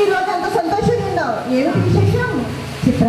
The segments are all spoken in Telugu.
ఈ రోజు అంత సంతోషంగా ఉన్నావు. ఏమిటి విశేషం? చిత్ర?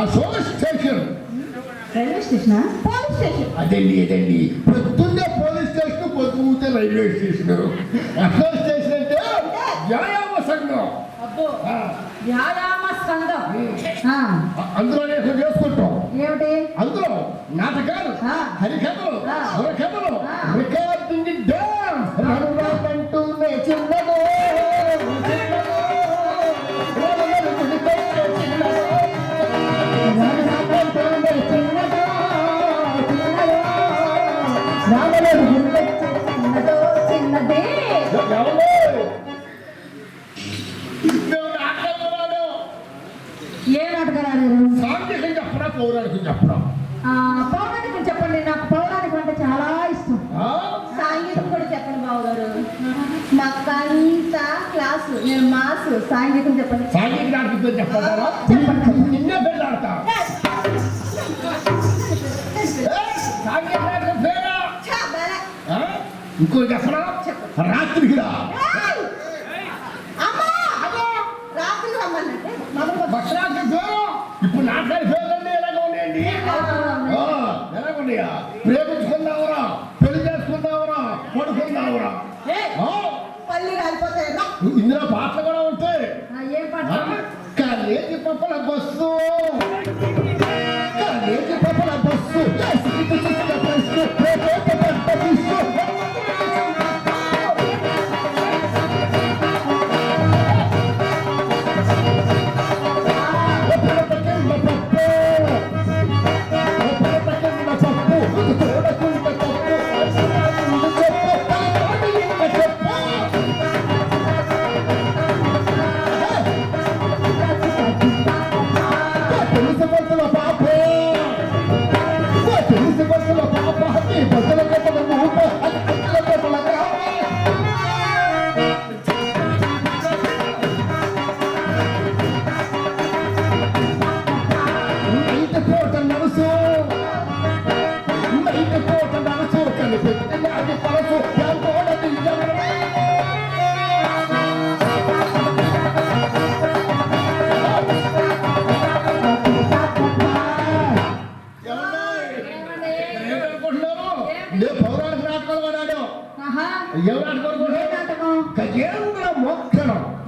ఆ police station. Railway station? Police station. అదండి అదండి పొద్దున్నే పోలీస్ స్టేషన్ పొద్దుతే రైల్వే స్టేషన్. రైల్వే స్టేషన్ అంటే వ్యాయామ సంఘం. వ్యాయామ సంఘం. అందులో చెప్పడం. పౌరాణికం చెప్పండి నాకు పౌరాణికం అంటే చాలా ఇష్టం. సాంగీతం కూడా చెప్పండి బాబు గారు మాకంతా క్లాసు నేను మాసు సాంగీతం చెప్పండి. సాంగీతం చెప్పండి.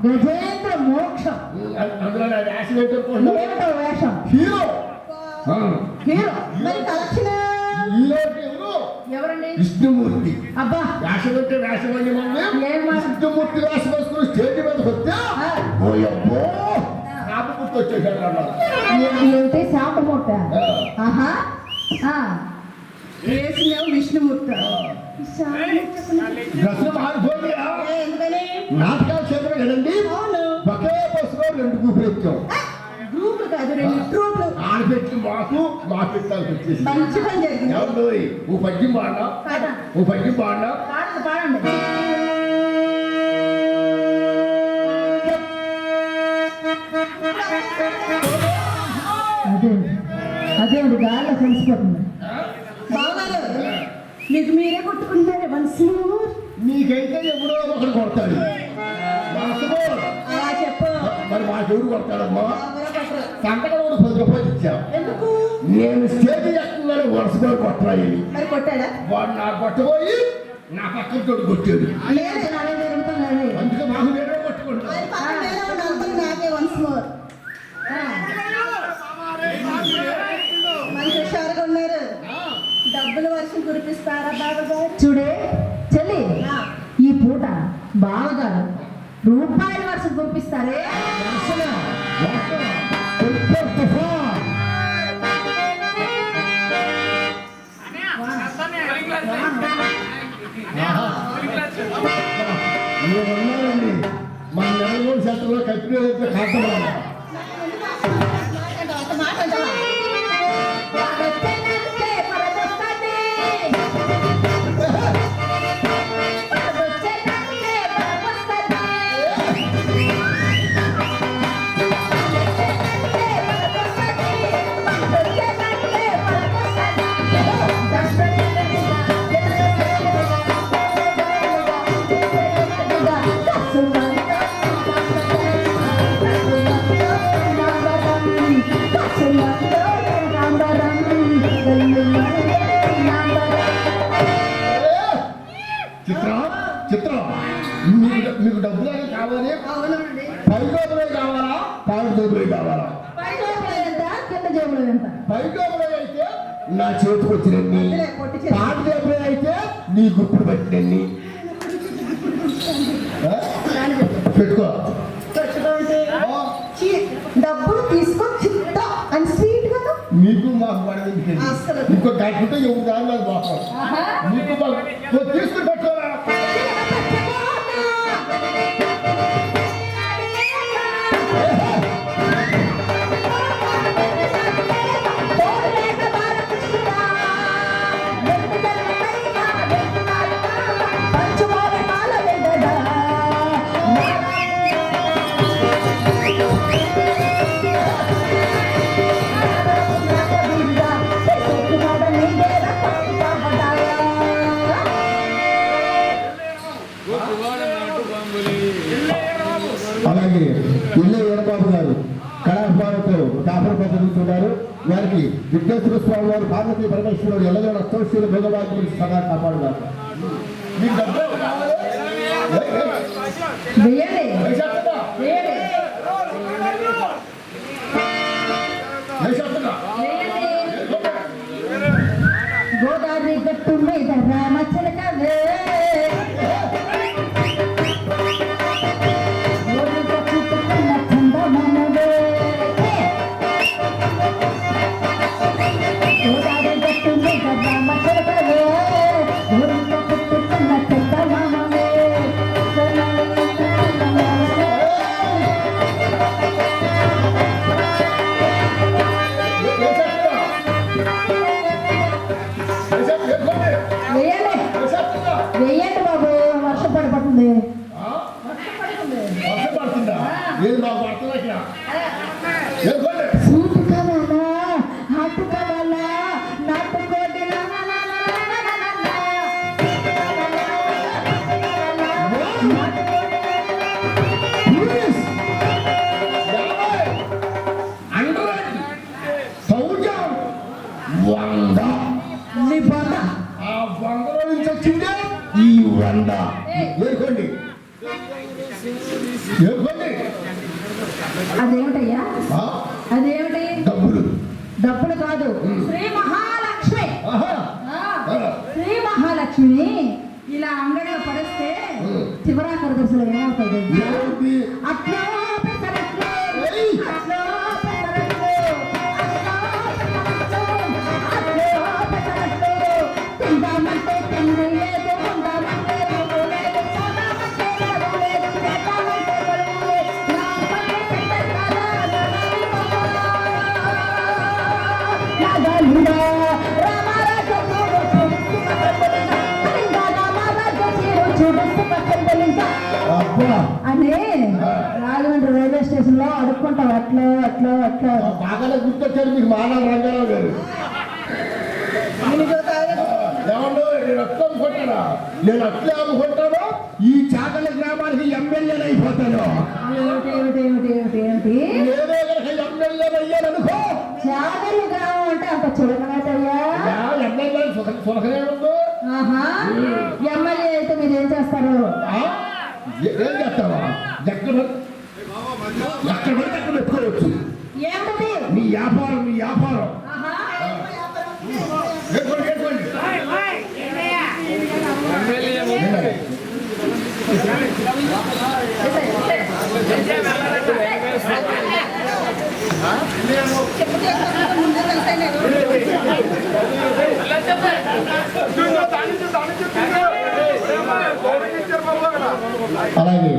గజేంద్ర మోక్షం. వేషం. హీరో. హీరో. మరి కలెక్షన్? ఎవరండి? విష్ణుమూర్తి. అబ్బా. వేషం అంటే వేషం అని విష్ణుమూర్తి వేషం వేసుకుని శాపమూర్తి విష్ణుమూర్తి. రెండు గ్రూపులు ఎక్కాం గ్రూపులు కాదు రెండు ఆడపెట్టి మాకు మా పెట్టాల్సి వచ్చేసి మంచి పని జరిగింది. ఎవరు ఓ పద్యం కాదా ఓ పద్యం పాడినా? పాడండి పాడండి. అదే అదే అది గాల్లో కలిసిపోతుంది మీకు మీరే కొట్టుకుంటారు వన్స్ నీకైతే ఎవడో ఒకడు కొడతాడు. మా మాకెవరు కొడతాడమ్మా సంతకడు పది రూపాయలు ఇచ్చాను నేను స్టేజ్ ఎక్కువగానే వరుస గారు కొట్టాయి వాడు నాకు కొట్టబోయి నా పక్కన తోడు కొట్టాడు. అందుకే మాకు వేరే డబ్బులు వర్షం కురిపిస్తారా బాబా చూడే చెల్లి ఈ పూట బావగారు రూపాయలు వరుస గుర్పిస్తారే మన నెలమూరు సెంటర్లో కట్టిన ఖాతా మీకు మీకు డబ్బులైనా కావాలి? పై డబ్బులే కావాలా? పాడు డబ్బులే కావాలా పై డబ్బులే అయితే నా చేతికి వచ్చినండి పాడు డబ్బులే అయితే నీ గుప్పుడు పెట్టండి పెట్టుకో. డబ్బులు తీసుకో చిత్తా అని స్వీట్ కదా? మీకు మాకు పడదు ఇంకో గంట ఉంటే ఎవరు కాదు నాకు బాగా. మీకు తీసుకుని పెట్టుకోవాలి చేస్తున్నారు వారికి విద్యేశ్వర స్వామి వారు పార్వతీ పరమేశ్వరుడు ఎల్లగా అష్టోశ్వరుడు గురించి సదా కాపాడుతారు గోదావరి గట్టు గట్టుమే రామచరణ ఇలా అంగడిలో పడేస్తే చివరాకర దశలో ఏమవుతుంది? అట్లా అని రాజమండ్రి రైల్వే స్టేషన్లో అడుక్కుంటాం అట్లో అట్లో అట్లో. బాగానే గుర్తొచ్చారు మీకు మానవ రంగారావు గారు. నేను అట్లా అనుకుంటానా నేను అట్లే అనుకుంటాను ఈ చాకలి గ్రామానికి ఎమ్మెల్యేని అయిపోతాను. ఎమ్మెల్యేని అయ్యాననుకో. చాకలి గ్రామం అంటే అంత చులకనటయ్యా యా, ఎమ్మెల్యే సులకనే ఉందో మీరు ఏం చేస్తారు? ఏ- చేస్తావా? ఎక్కడ ఎక్కడ పడితే అక్కడ పెట్టుకోవచ్చు. మీ వ్యాపారం మీ వ్యాపారం. ఏమండి? అలాగే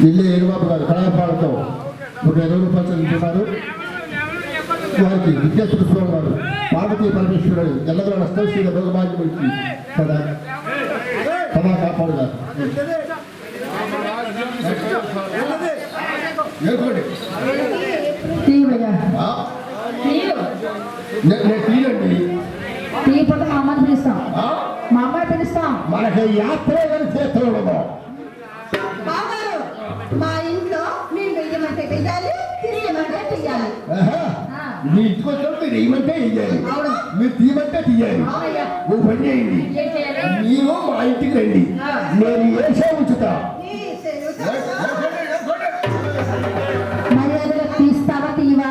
ఇల్లు ఏడుబాబు గారు కళాపాలతో ఒక ఇరవై రూపాయలు చదువుతున్నారు వారికి విద్యార్థులు స్వామి వారు పార్వతీ పరమేశ్వరుడు ఎల్లగల భోగభాగ్యం గురించి సదా సదా కాపాడుగారు నేను తీయండి తీయపోతే మా అమ్మని పిలుస్తాం పిలుస్తాం మనకి యాత్ర చేస్తున్నాము బావగారు మా ఇంట్లో మేము వెయ్యమంటే వెయ్యాలి ఆహా. ఆ. మీ ఇంటికి వచ్చినప్పుడు మీరు వేయమంటే వేయాలి. మీరు తీయమంటే తీయాలి. ఓ పని చేయండి. మీరు మా ఇంటికి రండి. నేను వేసే ఉంచుతా? తీస్తావా తీయరా.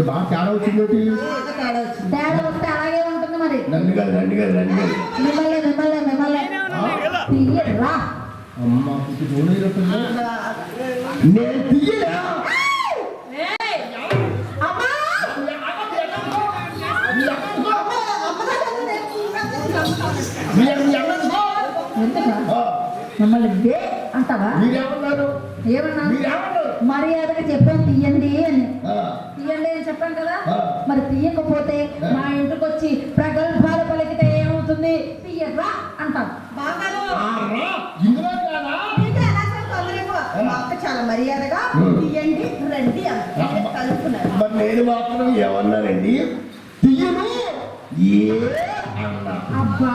బాగా తేడా వచ్చింది. తేడా వస్తే అలాగే ఉంటుంది మరి రండి కాదు రండి కాదు రండి కాదు మిమ్మల్ని మిమ్మల్ని మిమ్మల్ని. అమ్మ నూనె. నేను. తీయరా మిమ్మల్ని అంటావా? ఏమన్నా? మర్యాదగా చెప్పాను తీయండి అని. తీయండి అని చెప్పాను కదా. మరి తీయకపోతే మా ఇంటికి వచ్చి ప్రగల్భాలు పలికితే ఏమవుతుంది తీయరా అంటాం చాలా మర్యాదగా. తీయండి రండి మరి నేను మాత్రం ఏమన్నానండి తీయను. ఏ? అన్నా అబ్బా!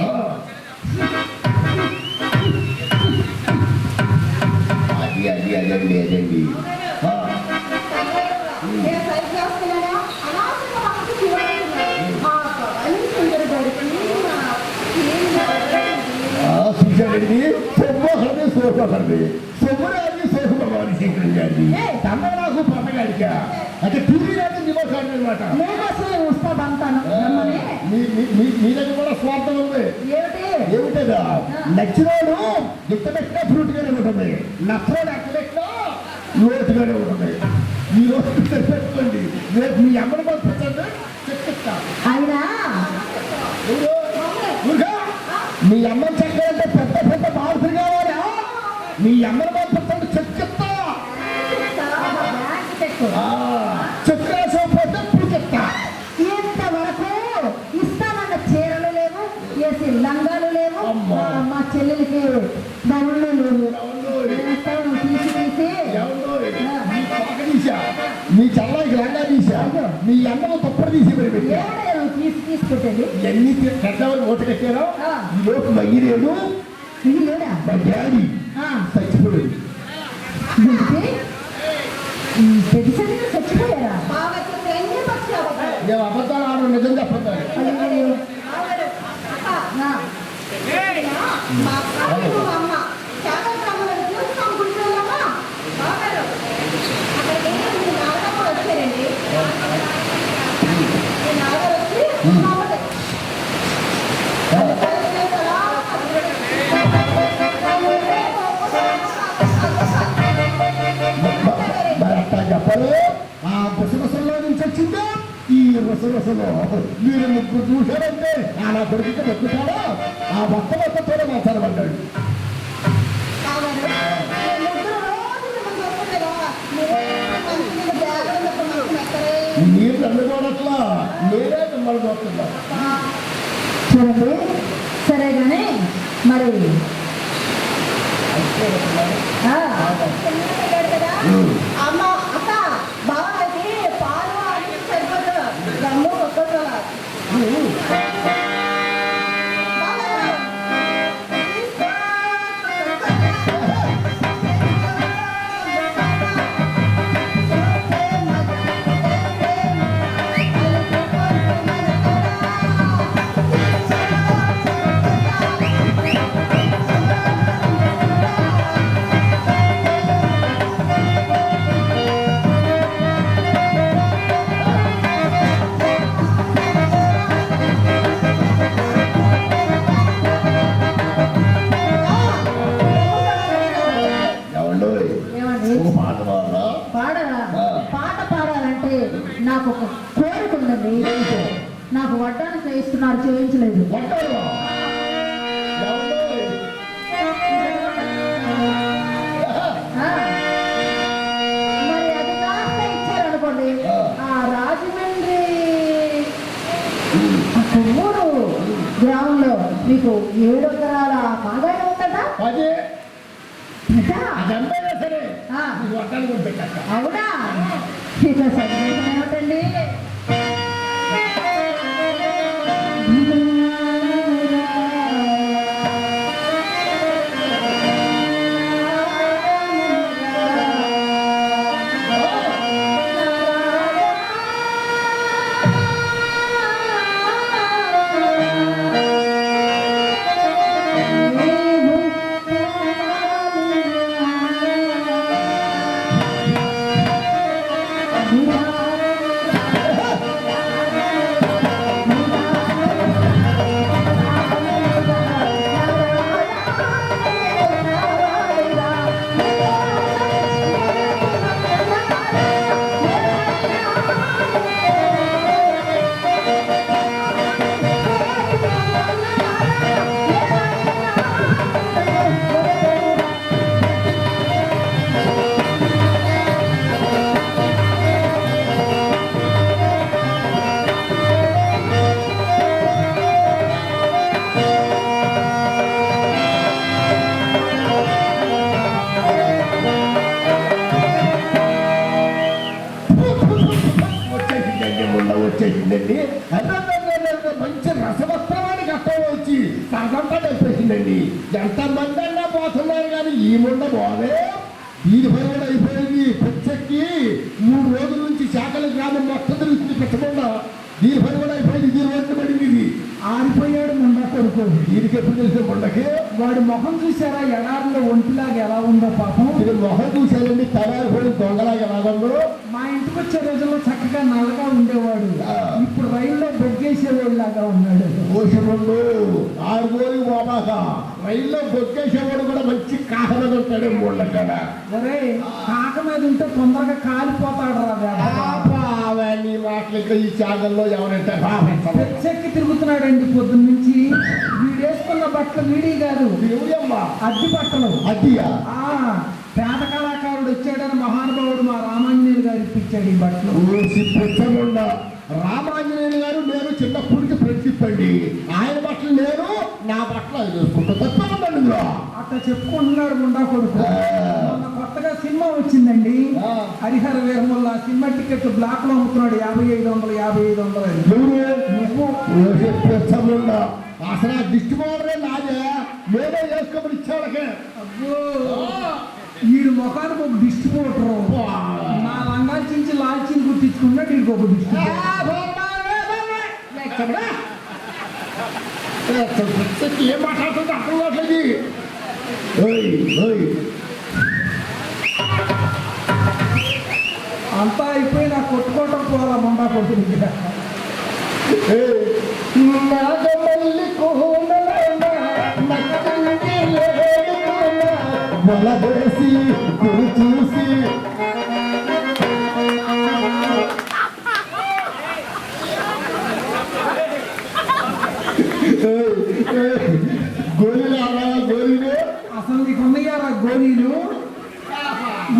ఆ. అది అది అదండి అదండి చూశాడండి సొమ్మోహండి సోహండి సొమ్మరాజు సోహ భవానీ శంకర్ గారిది తమ నాకు అంటే టీవీ రాజు నివాసాడు అనమాట నీకోసమే వస్తా బంతాను మీ దగ్గర కూడా స్వార్థం ఉంది. ఏమిటి? ఏమిటదా? నచ్చినోడు ఎంత పెట్టినా ఫ్రూట్గానే ఉంటుంది. నచ్చోడు ఎక్కడ పెట్టినా లోటుగానే ఉంటుంది. ఈ రోజు పెట్టుకోండి రేపు మీ అమ్మని పంపించండి ఊరుగా. మీ అమ్మని చెక్కాలంటే పెద్ద పెద్ద బాల్సులు కావాలా? మీ అమ్మని పంపించండి చెక్ తీసుకుంటుంది. ఎన్ని పెద్దవాళ్ళు ఓటు కట్టారో ఈ లోపు మయ్యలేడు మయ్యాలి చచ్చిపోలేదు ఈ రుసరుసలో మీరు ముగ్గురు చూశారంటే ఆ నా కొడుకుకి మొక్కుతాడా ఆ మొత్త మొత్తతోనే మాట్లాడబడ్డాడు మీరు చూడట్లా నేనే మిమ్మల్ని చూస్తున్నా చూడండి సరే కానీ మరి ఆ, అవునా? ఇక సందేహం బొగ్గేసేవాడిలాగా ఉన్నాడు. కోశముండు ఆరు గోలి పోమాక రైల్లో బొక్కేసేవాడు కూడా మంచి కాకరగా ఉంటాడు ముండకాడ ఒరే కాక మీద ఉంటే తొందరగా కాలిపోతాడు రా వేధవ. అవన్నీ మాటలకి ఈ ఛానల్లో ఎవరంటే పెచ్చెక్కి తిరుగుతున్నాడండి పొద్దున్న నుంచి. వీడేసుకున్న బట్టలు వీడి కాదు. అద్దె బట్టలు. అదియా ఆ పేద కళాకారుడు వచ్చాడని మహానుభావుడు మా రామాంజనేయులు గారు ఇప్పించాడు ఈ బట్టలు. రామాంజనేయులు గారు నేను చిన్నప్పటికి ఫ్రెండ్షిప్ అండి. ఆయన బట్టలు నేను నా బట్టలు ఆయన వేసుకుంటా తప్పకుండా ఇందులో. అట్లా చెప్పుకుంటున్నాడు గుండా కొడుకు. కొత్తగా సినిమా వచ్చిందండి. హరిహర వీరముల్ల సినిమా టికెట్ బ్లాక్లో అమ్ముతున్నాడు. యాభై ఐదు వందలు యాభై ఐదు వందలు అసలు ఆ దిష్టి మోడలే నాదే. నేనే వేసుకోమని ఇచ్చేవాళ్ళకే అబ్బో. వీడు ముఖానికి ఒక దిష్టి పోటరు నా లంగాలు చించి లాల్చిని ఏం మాట్లాడుతుందో అర్థం కావట్లేదు. ఓయ్ ఓయ్. అంతా అయిపోయి నాకు కొట్టుకోవటం పోవాలా మొండా నచ్చని లేడుకోన వలవేసి గురి చూసి గోళీలు అలా గోళీలు అసలు నీకు ఉన్నాయారా గోళీలు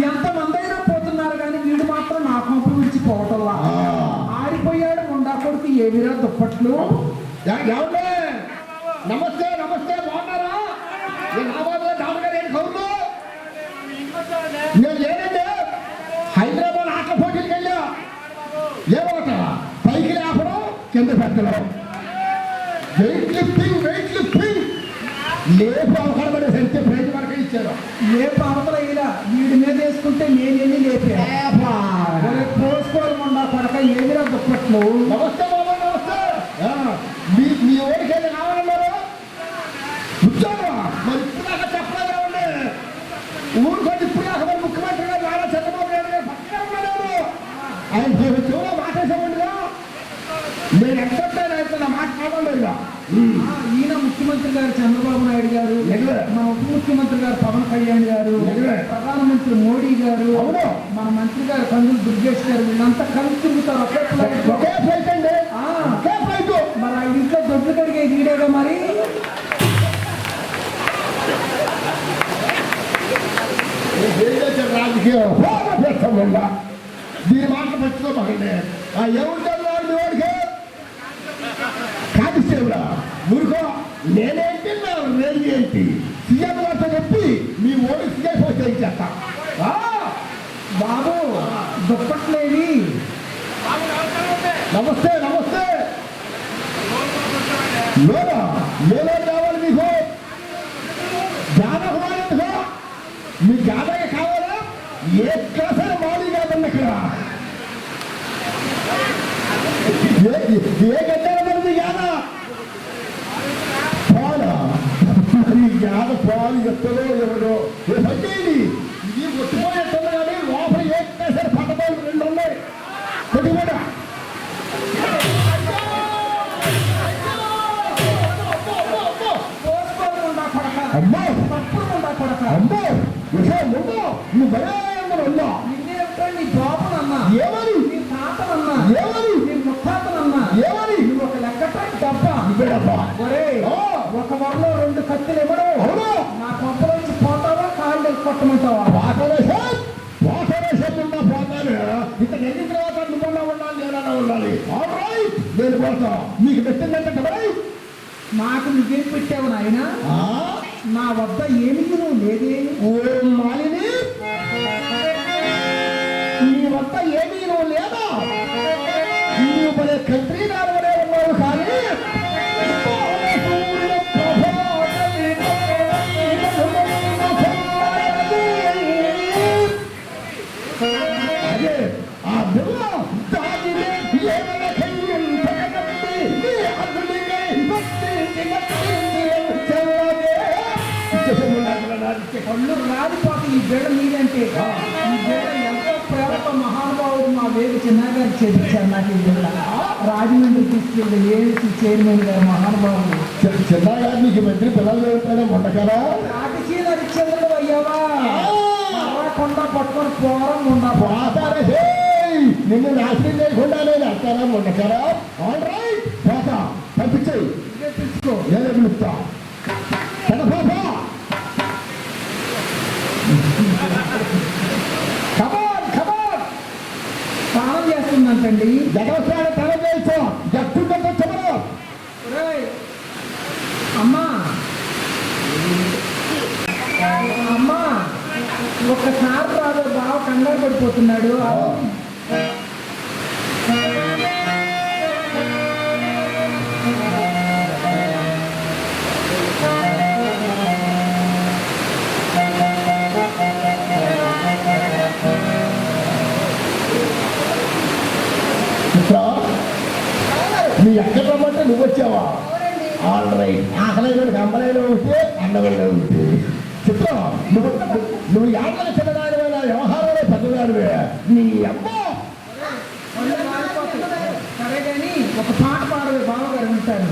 ఎంతమంది అయినా పోతున్నారు కానీ వీడు మాత్రం నా కొంప విడిచి పోవటంలా. ఆడిపోయాడు ముండా కొడుకు ఏమిరా దుప్పట్లు? నమస్తే నమస్తే బాగున్నారా? నేను లేనండి హైదరాబాద్ ఆటల పోటీలకు వెళ్ళా. ఏమోట పైకి లేపడం కింద పెట్టడం. వెయిట్ లిఫ్టింగ్ లేపు అవకడబడి సరితే ప్రైజ్ వరకు ఇచ్చారు? ఏ పాపల ఇలా వీడి మీద వేసుకుంటే నేనేమి లేపా? ముండా కొడక? ఏమిరా దుప్పట్లు? నమస్తే బాబా నమస్తే! మీ మీ ఊరికి వెళ్ళి కావాలన్నారు కూర్చోను మరి ఇప్పుడు దాకా చెప్పలేదు ఏమండి ఊరుకొని ఇప్పుడు దాకా మరి ముఖ్యమంత్రి గారు నారా చంద్రబాబు నాయుడు గారు పక్కనే ఉన్నారు ఆయన చెవులో మాటేసామండిగా నేను ఎక్కడైనా అయితే నా మాట కావలేదు ఆ, ఈయన ముఖ్యమంత్రి గారు చంద్రబాబు నాయుడు గారు. మన ఉప ముఖ్యమంత్రి గారు పవన్ కళ్యాణ్ గారు. ప్రధానమంత్రి మోడీ గారు. మన మంత్రి గారు కందులు దుర్గేష్ గారు వీళ్ళంతా కలిసి తిరుగుతారు మరి ఆ ఇంట్లో దొడ్లు కడిగే వీడేగా మరి? రాజకీయం దీని మాట పట్టుకోమండి ఆ ఏముంటారు వాడి వాడికి కానిస్టేబుల్ ఊరుకో నేనేంటి నా రేంజ్ ఏంటి సీఎం గారితో చెప్పి మీ ఓడి సీఎం పోతే ఇచ్చేస్తా ఆ, బాబు దుప్పట్లేవి నమస్తే నమస్తే లోనా లోనా కావాలి మీకు జానకం ఎందుకో మీ జానక కావాలా ఏ క్లాస్ అయినా మామూలు కాదండి ఇక్కడ ఏ ఏ గడ్డ మీ యాద పాలా మరి యాద పాలు ఎత్తలో ఎవరో ఏ పట్టేది ఇది ఒట్టిపోయేస్తుంది కానీ లోపల ఏ సరే పట్టబాలు రెండు ఉన్నాయి. కొద్దిగా అమ్మో! తప్పుడు ముండా కొడక అమ్మో! విషయం ముందు నువ్వు భలే ఉన్నా కొట్టమంటావా వాసరేషన్ వాసరేషన్ ఉన్నా పోతాను ఇక ఎన్ని తర్వాత నువ్వన్నా ఉండాలి నేనన్నా ఉండాలి. నేను పోతా. నీకు పెట్టిందంటే నాకు నువ్వేం పెట్టావు నాయన? నా వద్ద ఏమి నువ్వు? లేదే. ఓ మాలిని. నీ వద్ద ఏమీ నువ్వు లేదా? నీవు మన కంట్రీ మీదంటే ఈ బేడ ఎంతో ప్రేమతో మహానుభావుడు మా వేరు చిన్నగారు చేపించారు నాకు ఈ బేడ రాజమండ్రి తీసుకెళ్ళి ఏఎస్సీ చైర్మన్ గారు మహానుభావుడు. చిన్నగా నీకు మంత్రి పిల్లలు ఉంటాడే మొండకరా రాజకీయ హరిశ్చంద్రుడు అయ్యావా? కొండ పట్టుకొని పోరం ఉండా నిన్ను నాశనం చేయకుండా నేను అంటారా మొండకరా ఆల్ రైట్ పోతా. పంపించేయి. తీసుకో. నేనే పిలుస్తా చేస్తుందంటండి జగవసాన తల చేయొచ్చు జట్టుంటే చెప్పరు అమ్మా. అమ్మా ఒక్కసారి రాదు బాగా కంగారు పడిపోతున్నాడు. నువ్వు ఎక్కడ రమ్మంటే నువ్వు వచ్చావా? ఆల్ రైట్ ఆకలైన గంపలైన ఉంటే అన్నమైన ఉంటే. చిత్రం నువ్వు నువ్వు యాత్ర చిన్నదానివైన వ్యవహారంలో పెద్దదానివే నీ అమ్మ. ఒక పాట పాడవే బావగారు ఉంటారు